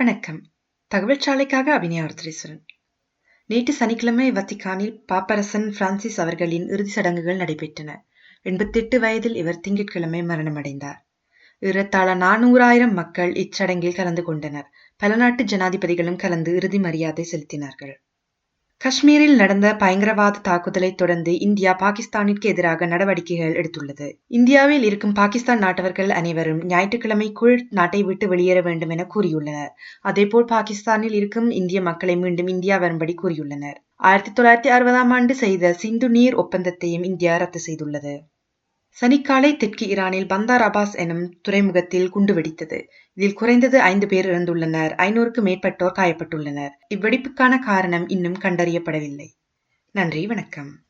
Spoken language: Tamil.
வணக்கம். தகவல் சாலைக்காக அபிநயா அர்த்தரீஸ்வரன் நேற்று சனிக்கிழமை வத்திக்கானில் பாப்பரசன் பிரான்சிஸ் அவர்களின் இறுதி சடங்குகள் நடைபெற்றன. எண்பத்தெட்டு வயதில் இவர் திங்கட்கிழமை மரணமடைந்தார். ஏறத்தாழ நானூறாயிரம் மக்கள் இச்சடங்கில் கலந்து கொண்டனர். பல நாட்டு ஜனாதிபதிகளும் கலந்து இறுதி மரியாதை செலுத்தினார்கள். காஷ்மீரில் நடந்த பயங்கரவாத தாக்குதலை தொடர்ந்து இந்தியா பாகிஸ்தானிற்கு எதிராக நடவடிக்கைகள் எடுத்துள்ளது. இந்தியாவில் இருக்கும் பாகிஸ்தான் நாட்டவர்கள் அனைவரும் ஞாயிற்றுக்கிழமைக்குள் நாட்டை விட்டு வெளியேற வேண்டும் என கூறியுள்ளனர். அதேபோல் பாகிஸ்தானில் இருக்கும் இந்திய மக்களை மீண்டும் இந்தியா வரும்படி கூறியுள்ளனர். ஆயிரத்தி தொள்ளாயிரத்தி அறுபதாம் ஆண்டு செய்த சிந்து நீர் ஒப்பந்தத்தையும் இந்தியா ரத்து செய்துள்ளது. சனிக்காலை தெற்கு ஈரானில் பந்தார் அபாஸ் எனும் துறைமுகத்தில் குண்டு வெடித்தது. இதில் குறைந்தது ஐந்து பேர் இறந்துள்ளனர். ஐநூறுக்கு மேற்பட்டோர் காயப்பட்டுள்ளனர். இவ்வெடிப்புக்கான காரணம் இன்னும் கண்டறியப்படவில்லை. நன்றி வணக்கம்.